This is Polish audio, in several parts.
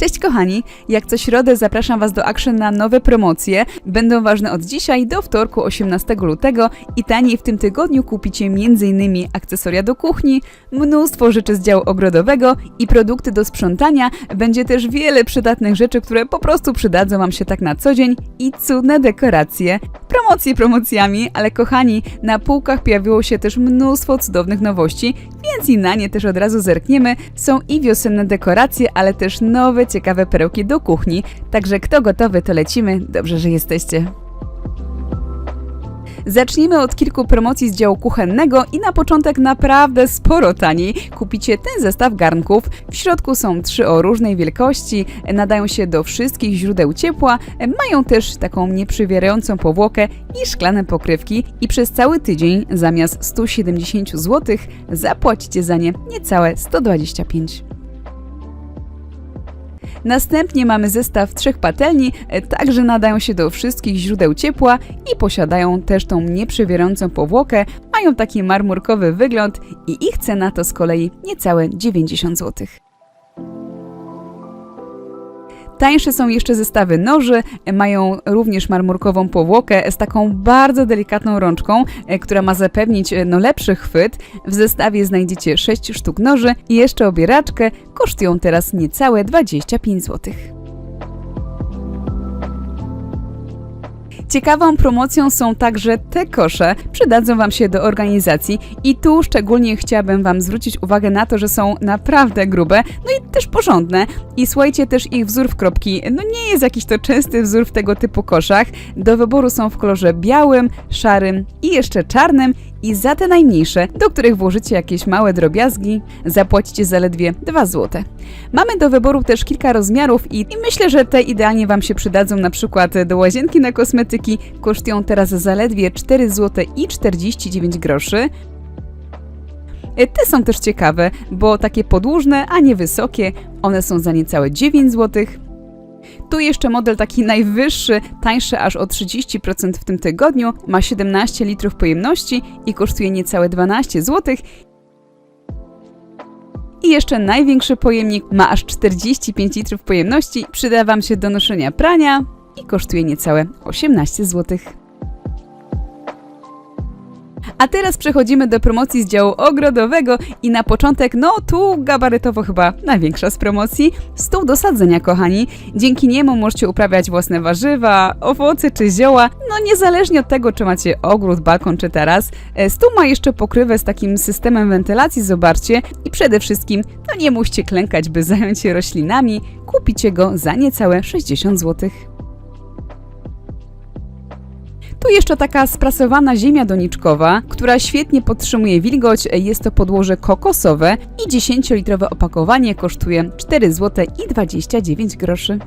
Cześć kochani, jak co środę zapraszam Was do Action na nowe promocje. Będą ważne od dzisiaj do wtorku 18 lutego i taniej w tym tygodniu kupicie m.in. akcesoria do kuchni, mnóstwo rzeczy z działu ogrodowego i produkty do sprzątania. Będzie też wiele przydatnych rzeczy, które po prostu przydadzą Wam się tak na co dzień i cudne dekoracje. Promocje promocjami, ale kochani, na półkach pojawiło się też mnóstwo cudownych nowości, więc i na nie też od razu zerkniemy. Są i wiosenne dekoracje, ale też nowe, ciekawe perełki do kuchni. Także kto gotowy, to lecimy. Dobrze, że jesteście. Zacznijmy od kilku promocji z działu kuchennego i na początek naprawdę sporo taniej. Kupicie ten zestaw garnków. W środku są trzy o różnej wielkości, nadają się do wszystkich źródeł ciepła, mają też taką nieprzywierającą powłokę i szklane pokrywki i przez cały tydzień zamiast 170 zł zapłacicie za nie niecałe 125 Następnie mamy zestaw trzech patelni, e, także nadają się do wszystkich źródeł ciepła i posiadają też tą nieprzewierającą powłokę, mają taki marmurkowy wygląd i ich cena to z kolei niecałe 90 zł. Tańsze są jeszcze zestawy noży, mają również marmurkową powłokę z taką bardzo delikatną rączką, e, która ma zapewnić e, no, lepszy chwyt. W zestawie znajdziecie 6 sztuk noży i jeszcze obieraczkę, kosztują teraz niecałe 25 zł. Ciekawą promocją są także te kosze. Przydadzą Wam się do organizacji i tu szczególnie chciałabym Wam zwrócić uwagę na to, że są naprawdę grube, no i też porządne. I słuchajcie, też ich wzór w kropki, no nie jest jakiś to częsty wzór w tego typu koszach. Do wyboru są w kolorze białym, szarym i jeszcze czarnym i za te najmniejsze, do których włożycie jakieś małe drobiazgi, zapłacicie zaledwie 2 zł. Mamy do wyboru też kilka rozmiarów i, i myślę, że te idealnie Wam się przydadzą na przykład do łazienki na kosmetyki. Kosztują teraz zaledwie 4 zł i 49 groszy. E, Te są też ciekawe, bo takie podłużne, a nie wysokie. One są za niecałe 9 zł. Tu jeszcze model taki najwyższy, tańszy aż o 30% w tym tygodniu, ma 17 litrów pojemności i kosztuje niecałe 12 zł. I jeszcze największy pojemnik ma aż 45 litrów pojemności, przyda Wam się do noszenia prania i kosztuje niecałe 18 zł. A teraz przechodzimy do promocji z działu ogrodowego i na początek, no tu gabarytowo chyba największa z promocji, stół do sadzenia, kochani. Dzięki niemu możecie uprawiać własne warzywa, owoce czy zioła, no niezależnie od tego, czy macie ogród, balkon czy taras. E, Stół ma jeszcze pokrywę z takim systemem wentylacji, zobaczcie, i przede wszystkim, no nie musicie klękać, by zająć się roślinami, kupicie go za niecałe 60 zł. Tu jeszcze taka sprasowana ziemia doniczkowa, która świetnie podtrzymuje wilgoć. Jest to podłoże kokosowe i 10-litrowe opakowanie kosztuje 4 zł i 29 groszy.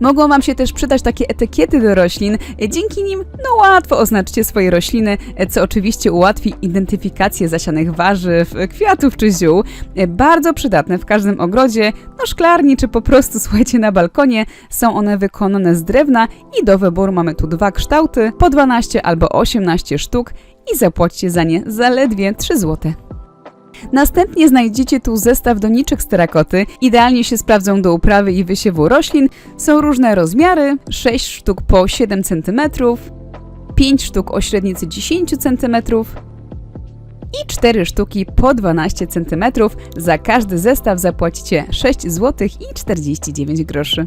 Mogą Wam się też przydać takie etykiety do roślin. Dzięki nim no łatwo oznaczcie swoje rośliny, co oczywiście ułatwi identyfikację zasianych warzyw, kwiatów czy ziół. Bardzo przydatne w każdym ogrodzie, no szklarni czy po prostu słuchajcie na balkonie. Są one wykonane z drewna i do wyboru mamy tu dwa kształty, po 12 albo 18 sztuk i zapłacicie za nie zaledwie 3 zł. Następnie znajdziecie tu zestaw doniczek z terakoty. Idealnie się sprawdzą do uprawy i wysiewu roślin. Są różne rozmiary, 6 sztuk po 7 cm, 5 sztuk o średnicy 10 cm i 4 sztuki po 12 cm. Za każdy zestaw zapłacicie 6 zł i 49 groszy.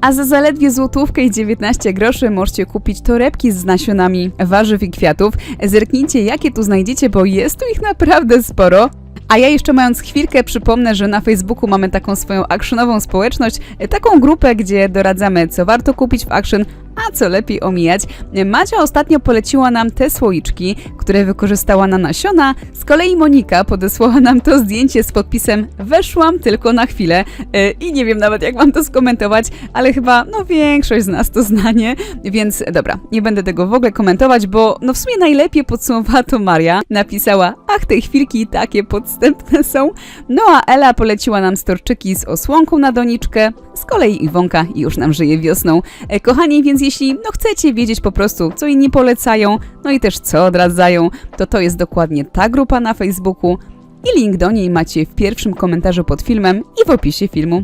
A za zaledwie złotówkę i 19 groszy możecie kupić torebki z nasionami warzyw i kwiatów. Zerknijcie, jakie tu znajdziecie, bo jest tu ich naprawdę sporo. A ja jeszcze mając chwilkę przypomnę, że na Facebooku mamy taką swoją actionową społeczność, taką grupę, gdzie doradzamy, co warto kupić w Action, a co lepiej omijać. Macia ostatnio poleciła nam te słoiczki, które wykorzystała na nasiona. Z kolei Monika podesłała nam to zdjęcie z podpisem Weszłam tylko na chwilę E, i nie wiem nawet jak mam to skomentować, ale chyba no większość z nas to znanie, więc dobra, nie będę tego w ogóle komentować, bo no w sumie najlepiej podsumowała to Maria. Napisała, ach te chwilki takie podstępne są. No a Ela poleciła nam storczyki z osłonką na doniczkę. Z kolei Iwonka już nam żyje wiosną. E, Kochani, więc jeśli no chcecie wiedzieć po prostu, co inni polecają, no i też co odradzają, to to jest dokładnie ta grupa na Facebooku. i link do niej macie w pierwszym komentarzu pod filmem i w opisie filmu.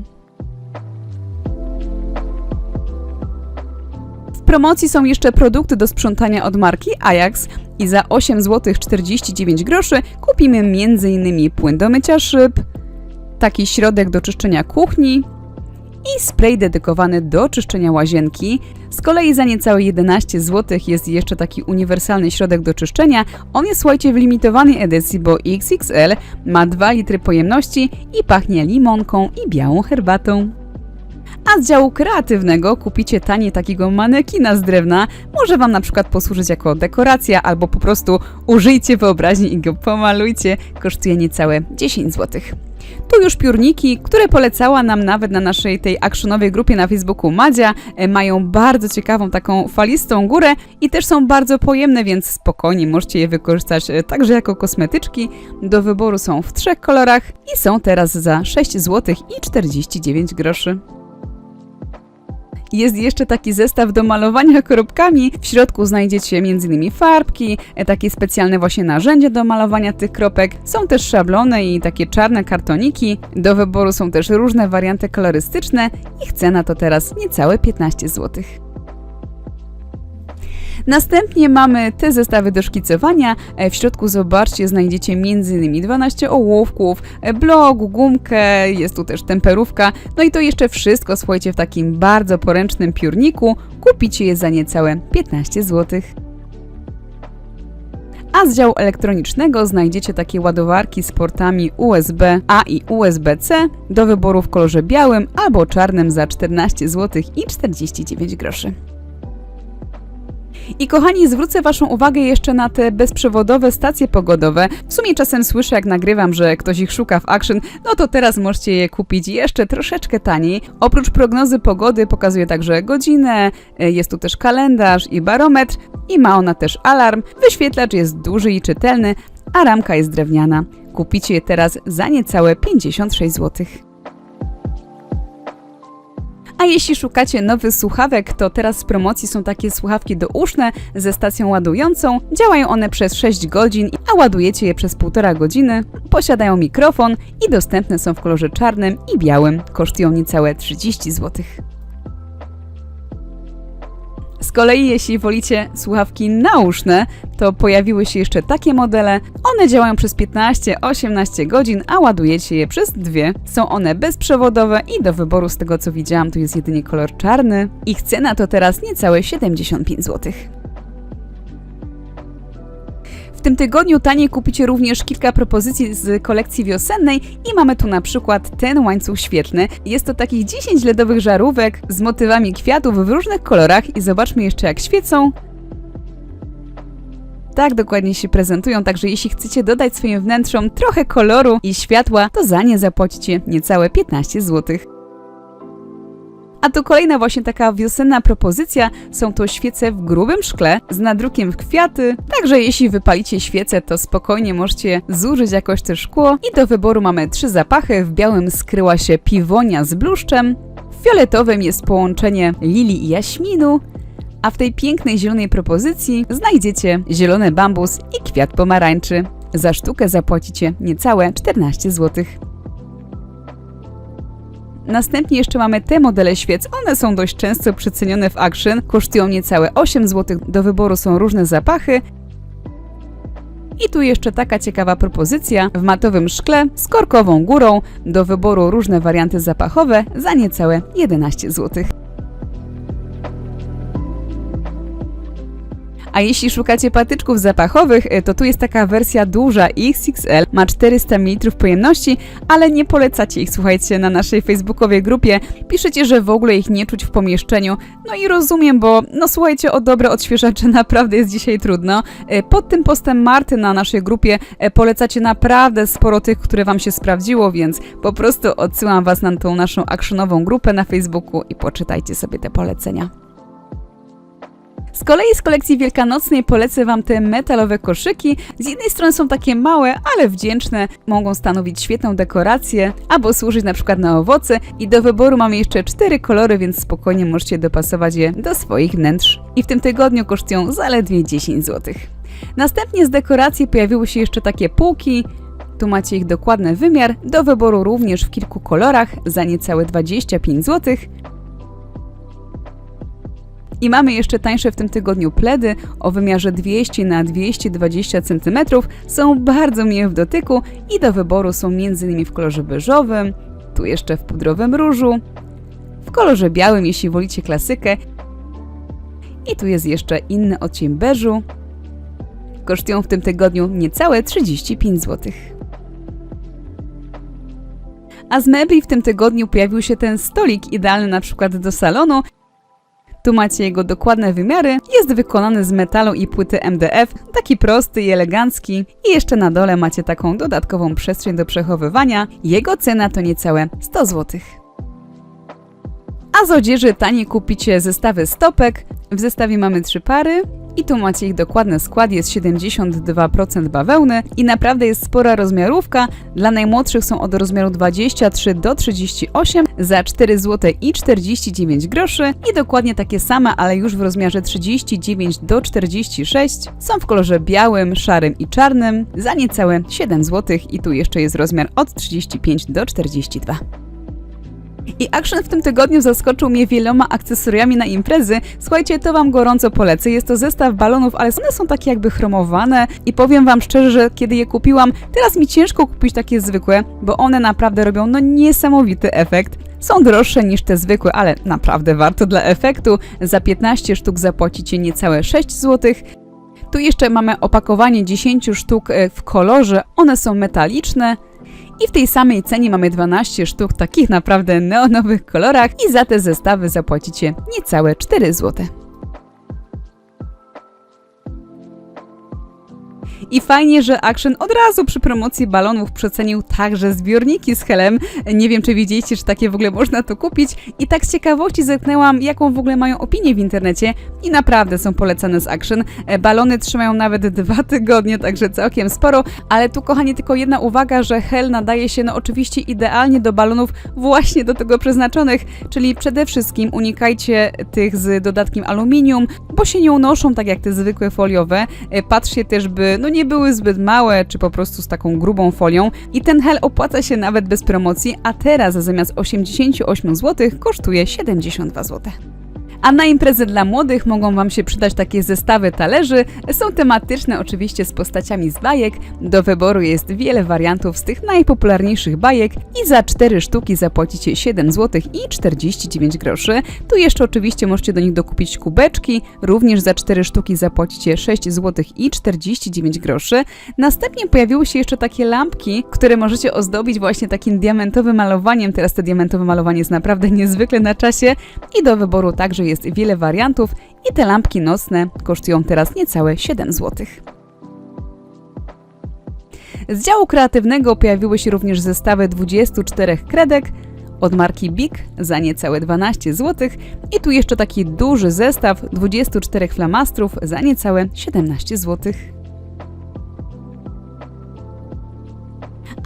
W promocji są jeszcze produkty do sprzątania od marki Ajax i za 8 zł 49 groszy kupimy m.in. płyn do mycia szyb, taki środek do czyszczenia kuchni i spray dedykowany do czyszczenia łazienki. Z kolei za niecałe 11 zł jest jeszcze taki uniwersalny środek do czyszczenia. On jest, słuchajcie, w limitowanej edycji, bo XXL ma 2 litry pojemności i pachnie limonką i białą herbatą. A z działu kreatywnego kupicie tanie takiego manekina z drewna. Może Wam na przykład posłużyć jako dekoracja, albo po prostu użyjcie wyobraźni i go pomalujcie. Kosztuje niecałe 10 zł. Tu już piórniki, które polecała nam nawet na naszej tej actionowej grupie na Facebooku Madzia. E, Mają bardzo ciekawą taką falistą górę i też są bardzo pojemne, więc spokojnie możecie je wykorzystać e, także jako kosmetyczki. Do wyboru są w trzech kolorach i są teraz za 6 zł i 49 groszy. Jest jeszcze taki zestaw do malowania kropkami. W środku znajdziecie m.in. farbki, e, takie specjalne właśnie narzędzie do malowania tych kropek. Są też szablony i takie czarne kartoniki. Do wyboru są też różne warianty kolorystyczne. Ich cena to teraz niecałe 15 zł. Następnie mamy te zestawy do szkicowania. E, W środku zobaczcie, znajdziecie m.in. 12 ołówków, e, blok, gumkę, jest tu też temperówka. No i to jeszcze wszystko, słuchajcie, w takim bardzo poręcznym piórniku. Kupicie je za niecałe 15 zł. A z działu elektronicznego znajdziecie takie ładowarki z portami USB A i USB-C do wyboru w kolorze białym albo czarnym za 14 zł i 49 groszy. I kochani, zwrócę Waszą uwagę jeszcze na te bezprzewodowe stacje pogodowe. W sumie czasem słyszę, jak nagrywam, że ktoś ich szuka w Action, no to teraz możecie je kupić jeszcze troszeczkę taniej. Oprócz prognozy pogody pokazuje także godzinę, e, jest tu też kalendarz i barometr i ma ona też alarm. Wyświetlacz jest duży i czytelny, a ramka jest drewniana. Kupicie je teraz za niecałe 56 zł. A jeśli szukacie nowych słuchawek, to teraz w promocji są takie słuchawki douszne ze stacją ładującą. Działają one przez 6 godzin, a ładujecie je przez 1,5 godziny. Posiadają mikrofon i dostępne są w kolorze czarnym i białym. Kosztują niecałe 30 zł. Z kolei, jeśli wolicie słuchawki nauszne, to pojawiły się jeszcze takie modele. One działają przez 15-18 godzin, a ładujecie je przez dwie. Są one bezprzewodowe i do wyboru z tego co widziałam, tu jest jedynie kolor czarny. Ich cena to teraz niecałe 75 zł. Tym tygodniu taniej kupicie również kilka propozycji z kolekcji wiosennej i mamy tu na przykład ten łańcuch świetlny. Jest to takich 10 LEDowych żarówek z motywami kwiatów w różnych kolorach i zobaczmy jeszcze jak świecą. Tak dokładnie się prezentują, także jeśli chcecie dodać swoim wnętrzom trochę koloru i światła, to za nie zapłacicie niecałe 15 zł. A to kolejna właśnie taka wiosenna propozycja. Są to świece w grubym szkle z nadrukiem w kwiaty. Także jeśli wypalicie świecę, to spokojnie możecie zużyć jakoś to szkło. I do wyboru mamy trzy zapachy. W białym skryła się piwonia z bluszczem. W fioletowym jest połączenie lilii i jaśminu. A w tej pięknej zielonej propozycji znajdziecie zielony bambus i kwiat pomarańczy. Za sztukę zapłacicie niecałe 14 złotych. Następnie jeszcze mamy te modele świec. One są dość często przecenione w Action. Kosztują niecałe 8 zł. Do wyboru są różne zapachy. I tu jeszcze taka ciekawa propozycja w matowym szkle z korkową górą. Do wyboru różne warianty zapachowe za niecałe 11 zł. A jeśli szukacie patyczków zapachowych, e, to tu jest taka wersja duża XXL, ma 400 ml pojemności, ale nie polecacie ich, słuchajcie, na naszej facebookowej grupie. Piszecie, że w ogóle ich nie czuć w pomieszczeniu. No i rozumiem, bo no słuchajcie, o dobre odświeżacze naprawdę jest dzisiaj trudno. E, Pod tym postem Marty na naszej grupie e, polecacie naprawdę sporo tych, które Wam się sprawdziło, więc po prostu odsyłam Was na tą naszą actionową grupę na Facebooku i poczytajcie sobie te polecenia. Z kolei z kolekcji wielkanocnej polecę Wam te metalowe koszyki. Z jednej strony są takie małe, ale wdzięczne, mogą stanowić świetną dekorację albo służyć na przykład na owoce i do wyboru mamy jeszcze cztery kolory, więc spokojnie możecie dopasować je do swoich wnętrz. I w tym tygodniu kosztują zaledwie 10 zł. Następnie z dekoracji pojawiły się jeszcze takie półki, Tu macie ich dokładny wymiar, do wyboru również w kilku kolorach za niecałe 25 zł. I mamy jeszcze tańsze w tym tygodniu pledy o wymiarze 200 na 220 cm. Są bardzo miłe w dotyku i do wyboru są m.in. w kolorze beżowym, tu jeszcze w pudrowym różu, w kolorze białym, jeśli wolicie klasykę. I tu jest jeszcze inny odcień beżu. Kosztują w tym tygodniu niecałe 35 zł. A z mebli w tym tygodniu pojawił się ten stolik idealny na przykład do salonu. Tu macie jego dokładne wymiary. Jest wykonany z metalu i płyty MDF, taki prosty i elegancki. I jeszcze na dole macie taką dodatkową przestrzeń do przechowywania. Jego cena to niecałe 100 zł. A z odzieży taniej kupicie zestawy stopek. W zestawie mamy trzy pary. I tu macie ich dokładny skład, jest 72% bawełny i naprawdę jest spora rozmiarówka. Dla najmłodszych są od rozmiaru 23 do 38 za 4 zł i 49 groszy i dokładnie takie same, ale już w rozmiarze 39 do 46 są w kolorze białym, szarym i czarnym za niecałe 7 zł i tu jeszcze jest rozmiar od 35 do 42. I Action w tym tygodniu zaskoczył mnie wieloma akcesoriami na imprezy. Słuchajcie, to Wam gorąco polecę. Jest to zestaw balonów, ale one są takie jakby chromowane i powiem Wam szczerze, że kiedy je kupiłam, teraz mi ciężko kupić takie zwykłe, bo one naprawdę robią no niesamowity efekt. Są droższe niż te zwykłe, ale naprawdę warto dla efektu. Za 15 sztuk zapłacicie niecałe 6 zł. Tu jeszcze mamy opakowanie 10 sztuk e, w kolorze. One są metaliczne. I w tej samej cenie mamy 12 sztuk takich naprawdę neonowych kolorach i za te zestawy zapłacicie niecałe 4 zł. I fajnie, że Action od razu przy promocji balonów przecenił także zbiorniki z helem. Nie wiem, czy wiedzieliście, czy takie w ogóle można to kupić. I tak z ciekawości zerknęłam, jaką w ogóle mają opinię w internecie. I naprawdę są polecane z Action. E, Balony trzymają nawet dwa tygodnie, także całkiem sporo. Ale tu, kochani, tylko jedna uwaga, że hel nadaje się no oczywiście idealnie do balonów właśnie do tego przeznaczonych. Czyli przede wszystkim unikajcie tych z dodatkiem aluminium, bo się nie unoszą tak jak te zwykłe foliowe. E, Patrzcie też, by no nie były zbyt małe, czy po prostu z taką grubą folią. I ten hel opłaca się nawet bez promocji, a teraz zamiast 88 zł kosztuje 72 zł. A na imprezy dla młodych mogą Wam się przydać takie zestawy talerzy. Są tematyczne oczywiście z postaciami z bajek. Do wyboru jest wiele wariantów z tych najpopularniejszych bajek i za 4 sztuki zapłacicie 7 zł i 49 groszy. Tu jeszcze oczywiście możecie do nich dokupić kubeczki. Również za 4 sztuki zapłacicie 6 zł i 49 groszy. Następnie pojawiły się jeszcze takie lampki, które możecie ozdobić właśnie takim diamentowym malowaniem. Teraz to diamentowe malowanie jest naprawdę niezwykle na czasie i do wyboru także jest wiele wariantów i te lampki nocne kosztują teraz niecałe 7 zł. Z działu kreatywnego pojawiły się również zestawy 24 kredek od marki Big za niecałe 12 zł i tu jeszcze taki duży zestaw 24 flamastrów za niecałe 17 zł.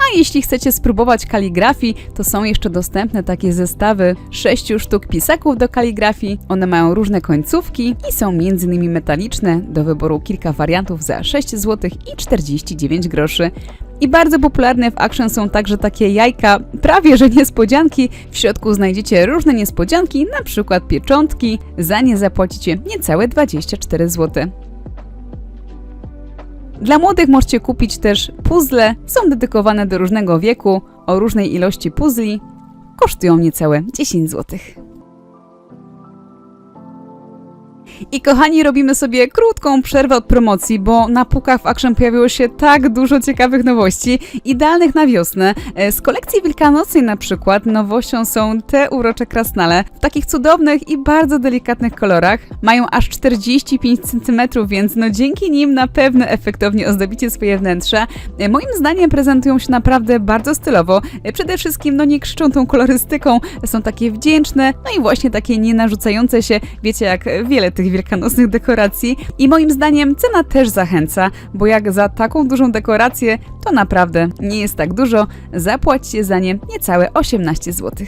A jeśli chcecie spróbować kaligrafii, to są jeszcze dostępne takie zestawy 6 sztuk pisaków do kaligrafii. One mają różne końcówki i są m.in. metaliczne, do wyboru kilka wariantów za 6 zł i 49 groszy. I bardzo popularne w Action są także takie jajka, prawie że niespodzianki. W środku znajdziecie różne niespodzianki, na przykład pieczątki. Za nie zapłacicie niecałe 24 zł. Dla młodych możecie kupić też puzzle. Są dedykowane do różnego wieku, o różnej ilości puzli. Kosztują niecałe 10 zł. I kochani, robimy sobie krótką przerwę od promocji, bo na półkach w Action pojawiło się tak dużo ciekawych nowości, idealnych na wiosnę. E, Z kolekcji wielkanocnej na przykład nowością są te urocze krasnale w takich cudownych i bardzo delikatnych kolorach. Mają aż 45 cm, więc no dzięki nim na pewno efektownie ozdobicie swoje wnętrza. E, Moim zdaniem prezentują się naprawdę bardzo stylowo. E, Przede wszystkim no nie krzyczą tą kolorystyką, są takie wdzięczne, no i właśnie takie nie narzucające się, wiecie jak wiele tych wielkanocnych dekoracji i moim zdaniem cena też zachęca, bo jak za taką dużą dekorację to naprawdę nie jest tak dużo, zapłacicie za nie niecałe 18 zł.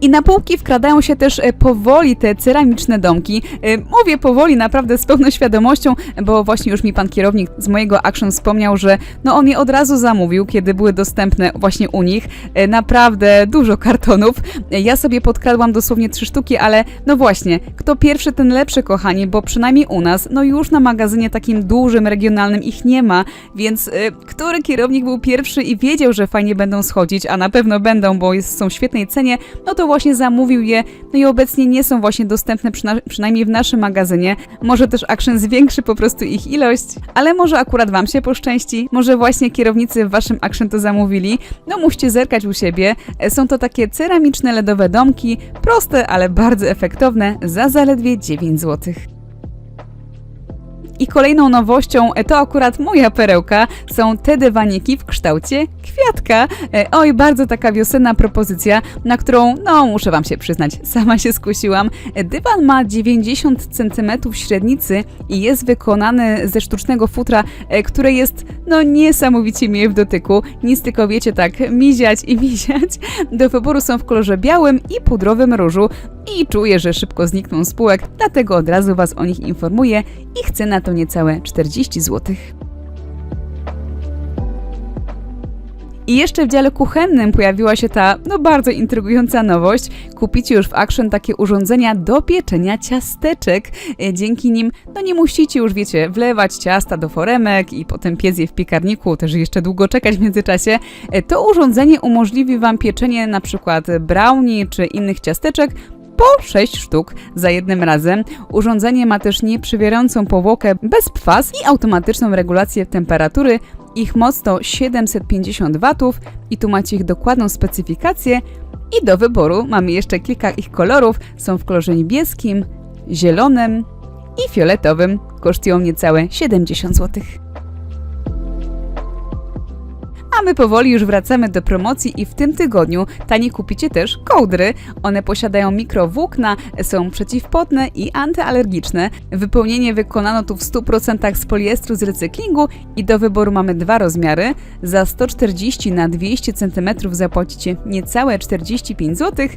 I na półki wkradają się też e, powoli te ceramiczne domki. E, Mówię powoli, naprawdę z pełną świadomością, bo właśnie już mi pan kierownik z mojego Action wspomniał, że no on je od razu zamówił, kiedy były dostępne właśnie u nich. E, Naprawdę dużo kartonów. Ja sobie podkradłam dosłownie trzy sztuki, ale no właśnie, kto pierwszy, ten lepszy, kochani, bo przynajmniej u nas, no już na magazynie takim dużym, regionalnym ich nie ma, więc który kierownik był pierwszy i wiedział, że fajnie będą schodzić, a na pewno będą, bo jest, są w świetnej cenie, no to właśnie zamówił je, no i obecnie nie są właśnie dostępne przyna- przynajmniej w naszym magazynie. Może też Action zwiększy po prostu ich ilość, ale może akurat Wam się poszczęści, może właśnie kierownicy w Waszym Action to zamówili. No musicie zerkać u siebie. E, Są to takie ceramiczne LEDowe domki, proste, ale bardzo efektowne, za zaledwie 9 zł. I kolejną nowością, e, to akurat moja perełka, są te dywaniki w kształcie kwiatka. E, Oj, bardzo taka wiosenna propozycja, na którą, no muszę Wam się przyznać, sama się skusiłam. E, Dywan ma 90 cm średnicy i jest wykonany ze sztucznego futra, które jest, no niesamowicie miłe w dotyku. Nic tylko wiecie tak, miziać i miziać. Do wyboru są w kolorze białym i pudrowym różu i czuję, że szybko znikną z półek, dlatego od razu Was o nich informuję i chcę na to niecałe 40 zł. I jeszcze w dziale kuchennym pojawiła się ta, no bardzo intrygująca nowość. Kupicie już w Action takie urządzenia do pieczenia ciasteczek. E, Dzięki nim, no nie musicie już, wiecie, wlewać ciasta do foremek i potem piec je w piekarniku, też jeszcze długo czekać w międzyczasie. E, To urządzenie umożliwi Wam pieczenie na przykład brownie czy innych ciasteczek po 6 sztuk za jednym razem. Urządzenie ma też nieprzywierającą powłokę bez pwas i automatyczną regulację temperatury. Ich moc to 750 W i tu macie ich dokładną specyfikację. I do wyboru mamy jeszcze kilka ich kolorów. Są w kolorze niebieskim, zielonym i fioletowym. Kosztują niecałe 70 zł. A my powoli już wracamy do promocji i w tym tygodniu taniej kupicie też kołdry. One posiadają mikrowłókna, są przeciwpotne i antyalergiczne. Wypełnienie wykonano tu w 100% z poliestru z recyklingu i do wyboru mamy dwa rozmiary. Za 140 na 200 cm zapłacicie niecałe 45 zł,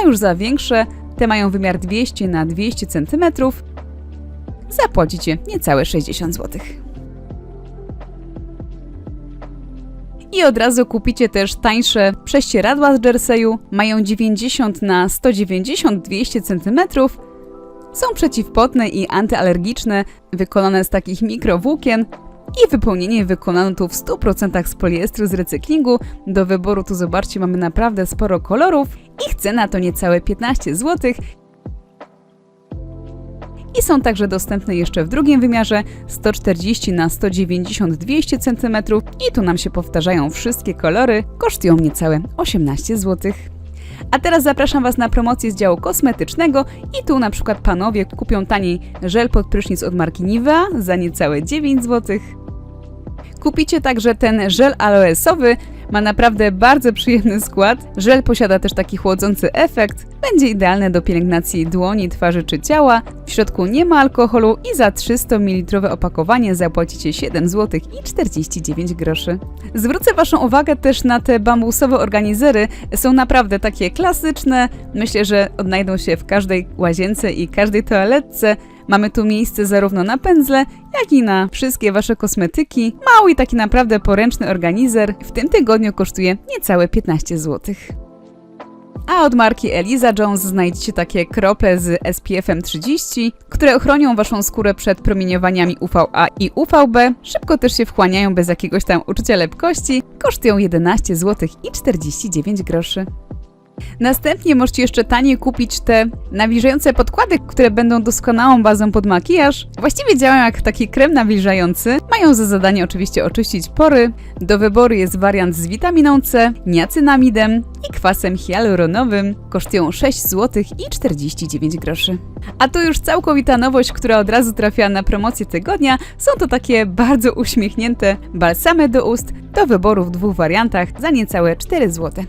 a już za większe, te mają wymiar 200 na 200 cm, zapłacicie niecałe 60 zł. I od razu kupicie też tańsze prześcieradła z jerseyu. Mają 90 na 190 200 cm. Są przeciwpotne i antyalergiczne, wykonane z takich mikrowłókien. I wypełnienie wykonano tu w 100% z poliestru z recyklingu. Do wyboru tu zobaczcie, mamy naprawdę sporo kolorów. Ich cena to niecałe 15 zł. I są także dostępne jeszcze w drugim wymiarze 140 na 190 200 cm i tu nam się powtarzają wszystkie kolory, kosztują niecałe 18 zł. A teraz zapraszam Was na promocję z działu kosmetycznego i tu na przykład panowie kupią taniej żel pod prysznic od marki Nivea za niecałe 9 zł. Kupicie także ten żel aloesowy, ma naprawdę bardzo przyjemny skład. Żel posiada też taki chłodzący efekt. Będzie idealny do pielęgnacji dłoni, twarzy czy ciała. W środku nie ma alkoholu i za 300 ml opakowanie zapłacicie 7 zł i 49 groszy. Zwrócę Waszą uwagę też na te bambusowe organizery. Są naprawdę takie klasyczne. Myślę, że odnajdą się w każdej łazience i każdej toaletce. Mamy tu miejsce zarówno na pędzle, jak i na wszystkie Wasze kosmetyki. Mały i taki naprawdę poręczny organizer. W tym tygodniu kosztuje niecałe 15 zł. A od marki Eliza Jones znajdziecie takie krople z SPF-em 30, które ochronią Waszą skórę przed promieniowaniami UVA i UVB. Szybko też się wchłaniają bez jakiegoś tam uczucia lepkości. Kosztują 11 zł i 49 groszy. Następnie możecie jeszcze taniej kupić te nawilżające podkłady, które będą doskonałą bazą pod makijaż. Właściwie działają jak taki krem nawilżający. Mają za zadanie oczywiście oczyścić pory. Do wyboru jest wariant z witaminą C, niacynamidem i kwasem hialuronowym. Kosztują 6 zł i 49 groszy. A tu już całkowita nowość, która od razu trafiła na promocję tygodnia. Są to takie bardzo uśmiechnięte balsamy do ust. Do wyboru w dwóch wariantach za niecałe 4 zł.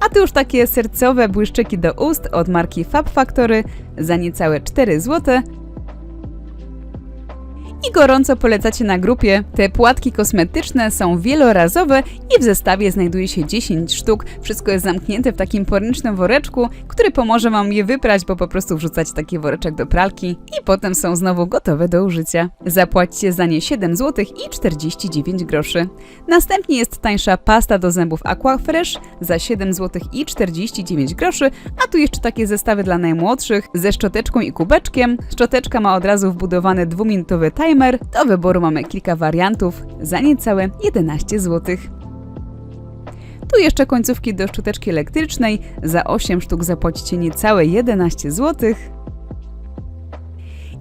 A tu już takie sercowe błyszczyki do ust od marki Fab Factory za niecałe 4 zł. I gorąco polecacie na grupie. Te płatki kosmetyczne są wielorazowe i w zestawie znajduje się 10 sztuk. Wszystko jest zamknięte w takim poręcznym woreczku, który pomoże Wam je wyprać, bo po prostu wrzucać taki woreczek do pralki i potem są znowu gotowe do użycia. Zapłacicie za nie 7 zł i 49 groszy. Następnie jest tańsza pasta do zębów Aquafresh za 7 zł i 49 groszy, a tu jeszcze takie zestawy dla najmłodszych ze szczoteczką i kubeczkiem. Szczoteczka ma od razu wbudowany dwuminutowy timer. Do wyboru mamy kilka wariantów za niecałe 11 zł. Tu jeszcze końcówki do szczoteczki elektrycznej. Za 8 sztuk zapłacicie niecałe 11 zł.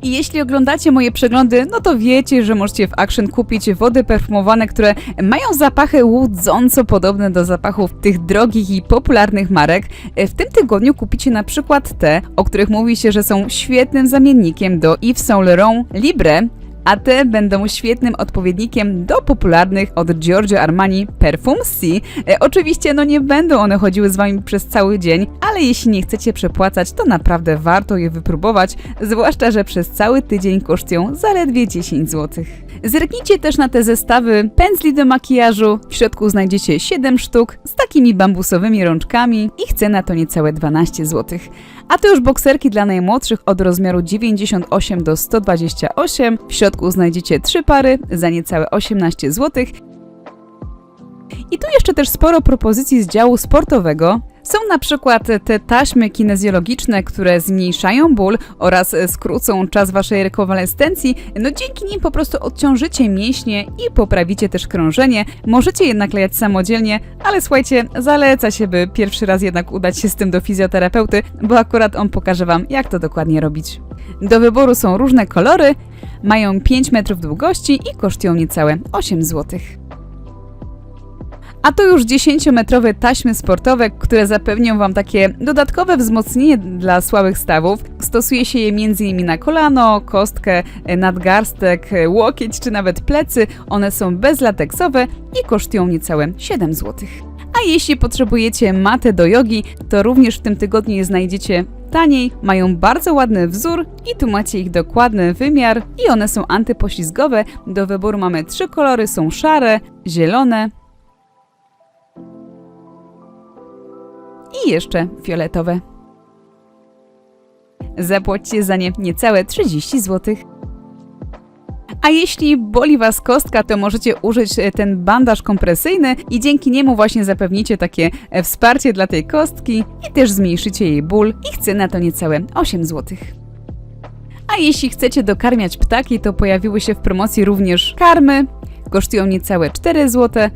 I jeśli oglądacie moje przeglądy, no to wiecie, że możecie w Action kupić wody perfumowane, które mają zapachy łudząco podobne do zapachów tych drogich i popularnych marek. W tym tygodniu kupicie na przykład te, o których mówi się, że są świetnym zamiennikiem do Yves Saint Laurent Libre, a te będą świetnym odpowiednikiem do popularnych od Giorgio Armani Perfum C. E, oczywiście no nie będą one chodziły z Wami przez cały dzień, ale jeśli nie chcecie przepłacać, to naprawdę warto je wypróbować, zwłaszcza, że przez cały tydzień kosztują zaledwie 10 zł. Zerknijcie też na te zestawy pędzli do makijażu. W środku znajdziecie 7 sztuk z takimi bambusowymi rączkami. Ich cena to niecałe 12 zł. A to już bokserki dla najmłodszych od rozmiaru 98 do 128. W środku znajdziecie 3 pary za niecałe 18 zł. I tu jeszcze też sporo propozycji z działu sportowego. Są na przykład te taśmy kinezjologiczne, które zmniejszają ból oraz skrócą czas waszej rekonwalescencji. No dzięki nim po prostu odciążycie mięśnie i poprawicie też krążenie. Możecie je naklejać samodzielnie, ale słuchajcie, zaleca się, by pierwszy raz jednak udać się z tym do fizjoterapeuty, bo akurat on pokaże wam, jak to dokładnie robić. Do wyboru są różne kolory, mają 5 metrów długości i kosztują niecałe 8 złotych. A to już 10-metrowe taśmy sportowe, które zapewnią Wam takie dodatkowe wzmocnienie dla słabych stawów. Stosuje się je m.in. na kolano, kostkę, nadgarstek, łokieć czy nawet plecy. One są bezlateksowe i kosztują niecałe 7 zł. A jeśli potrzebujecie matę do jogi, to również w tym tygodniu je znajdziecie taniej, mają bardzo ładny wzór i tu macie ich dokładny wymiar i one są antypoślizgowe. Do wyboru mamy trzy kolory, są szare, zielone i jeszcze fioletowe. Zapłacicie za nie niecałe 30 zł. A jeśli boli Was kostka, to możecie użyć e, ten bandaż kompresyjny i dzięki niemu właśnie zapewnicie takie e, wsparcie dla tej kostki i też zmniejszycie jej ból. Ich cena to niecałe 8 zł. A jeśli chcecie dokarmiać ptaki, to pojawiły się w promocji również karmy. Kosztują niecałe 4 zł,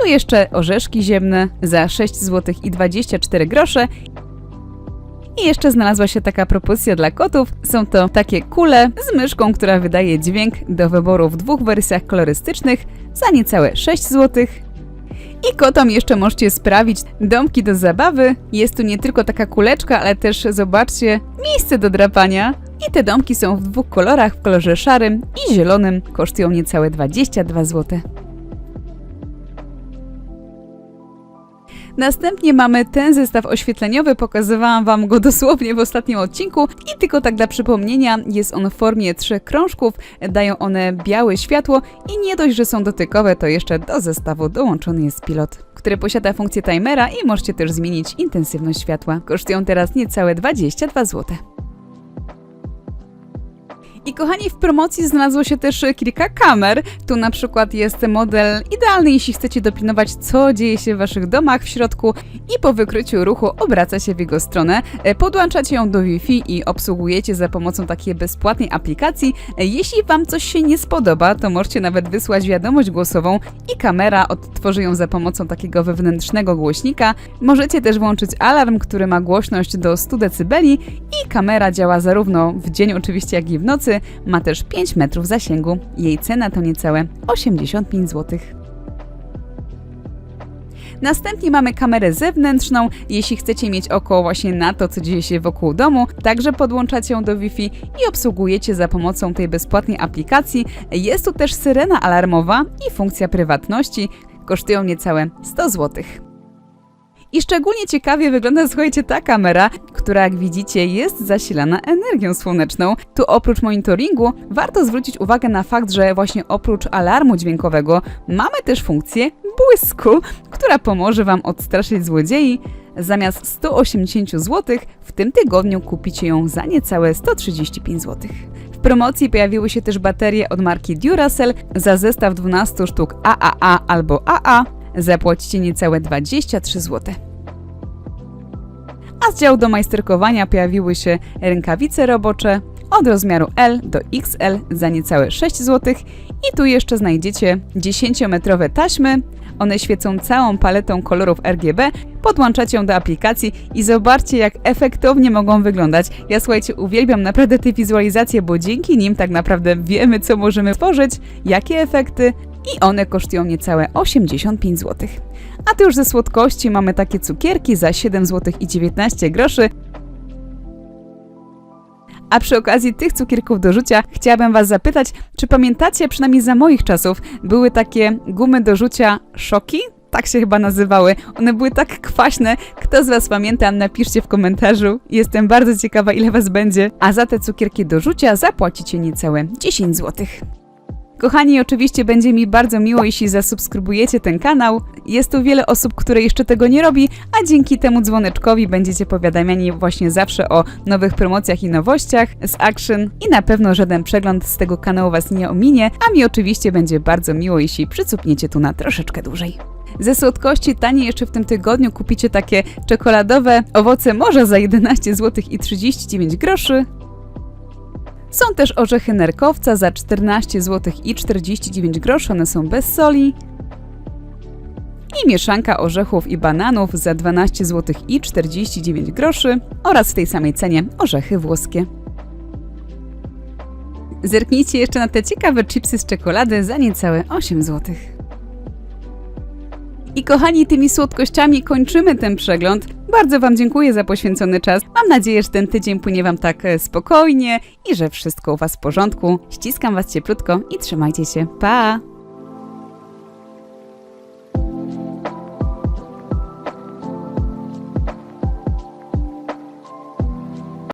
Tu jeszcze orzeszki ziemne za 6 zł i 24 grosze. I jeszcze znalazła się taka propozycja dla kotów. Są to takie kule z myszką, która wydaje dźwięk do wyboru w dwóch wersjach kolorystycznych za niecałe 6 zł. I kotom jeszcze możecie sprawić domki do zabawy. Jest tu nie tylko taka kuleczka, ale też zobaczcie, miejsce do drapania. I te domki są w dwóch kolorach, w kolorze szarym i zielonym. Kosztują niecałe 22 zł. Następnie mamy ten zestaw oświetleniowy, pokazywałam Wam go dosłownie w ostatnim odcinku i tylko tak dla przypomnienia, jest on w formie trzech krążków, dają one białe światło i nie dość, że są dotykowe, to jeszcze do zestawu dołączony jest pilot, który posiada funkcję timera i możecie też zmienić intensywność światła. Kosztują teraz niecałe 22 zł. I kochani, w promocji znalazło się też kilka kamer. Tu na przykład jest model idealny, jeśli chcecie dopilnować, co dzieje się w waszych domach w środku i po wykryciu ruchu obraca się w jego stronę. E, podłączacie ją do Wi-Fi i obsługujecie za pomocą takiej bezpłatnej aplikacji. E, jeśli wam coś się nie spodoba, to możecie nawet wysłać wiadomość głosową i kamera odtworzy ją za pomocą takiego wewnętrznego głośnika. Możecie też włączyć alarm, który ma głośność do 100 dB i kamera działa zarówno w dzień oczywiście, jak i w nocy ma też 5 metrów zasięgu. Jej cena to niecałe 85 zł. Następnie mamy kamerę zewnętrzną, jeśli chcecie mieć oko właśnie na to, co dzieje się wokół domu, także podłączacie ją do Wi-Fi i obsługujecie za pomocą tej bezpłatnej aplikacji. Jest tu też syrena alarmowa i funkcja prywatności, kosztują niecałe 100 zł. I szczególnie ciekawie wygląda, słuchajcie, ta kamera, która jak widzicie jest zasilana energią słoneczną. Tu oprócz monitoringu warto zwrócić uwagę na fakt, że właśnie oprócz alarmu dźwiękowego mamy też funkcję błysku, która pomoże Wam odstraszyć złodziei. Zamiast 180 zł w tym tygodniu kupicie ją za niecałe 135 zł. W promocji pojawiły się też baterie od marki Duracell za zestaw 12 sztuk AAA albo AA. Zapłacicie niecałe 23 zł. A z działu do majsterkowania pojawiły się rękawice robocze od rozmiaru L do XL za niecałe 6 zł i tu jeszcze znajdziecie 10-metrowe taśmy. One świecą całą paletą kolorów RGB, podłączacie ją do aplikacji i zobaczcie jak efektownie mogą wyglądać. Ja słuchajcie, uwielbiam naprawdę te wizualizacje, bo dzięki nim tak naprawdę wiemy co możemy tworzyć, jakie efekty i one kosztują niecałe 85 zł. A tu już ze słodkości mamy takie cukierki za 7 zł i 19 groszy. A przy okazji tych cukierków do rzucia chciałabym Was zapytać, czy pamiętacie, przynajmniej za moich czasów, były takie gumy do rzucia szoki? Tak się chyba nazywały. One były tak kwaśne. Kto z Was pamięta, napiszcie w komentarzu. Jestem bardzo ciekawa, ile Was będzie. A za te cukierki do rzucia zapłacicie niecałe 10 zł. Kochani, oczywiście będzie mi bardzo miło, jeśli zasubskrybujecie ten kanał. Jest tu wiele osób, które jeszcze tego nie robi, a dzięki temu dzwoneczkowi będziecie powiadamiani właśnie zawsze o nowych promocjach i nowościach z Action i na pewno żaden przegląd z tego kanału Was nie ominie, a mi oczywiście będzie bardzo miło, jeśli przycupniecie tu na troszeczkę dłużej. Ze słodkości taniej jeszcze w tym tygodniu kupicie takie czekoladowe owoce morza za 11 zł i 39 groszy. Są też orzechy nerkowca za 14 zł i 49 groszy, one są bez soli. I mieszanka orzechów i bananów za 12 zł i 49 groszy oraz w tej samej cenie orzechy włoskie. Zerknijcie jeszcze na te ciekawe chipsy z czekolady za niecałe 8 zł. I kochani, tymi słodkościami kończymy ten przegląd. Bardzo Wam dziękuję za poświęcony czas. Mam nadzieję, że ten tydzień płynie Wam tak e, spokojnie i że wszystko u Was w porządku. Ściskam Was cieplutko i trzymajcie się. Pa!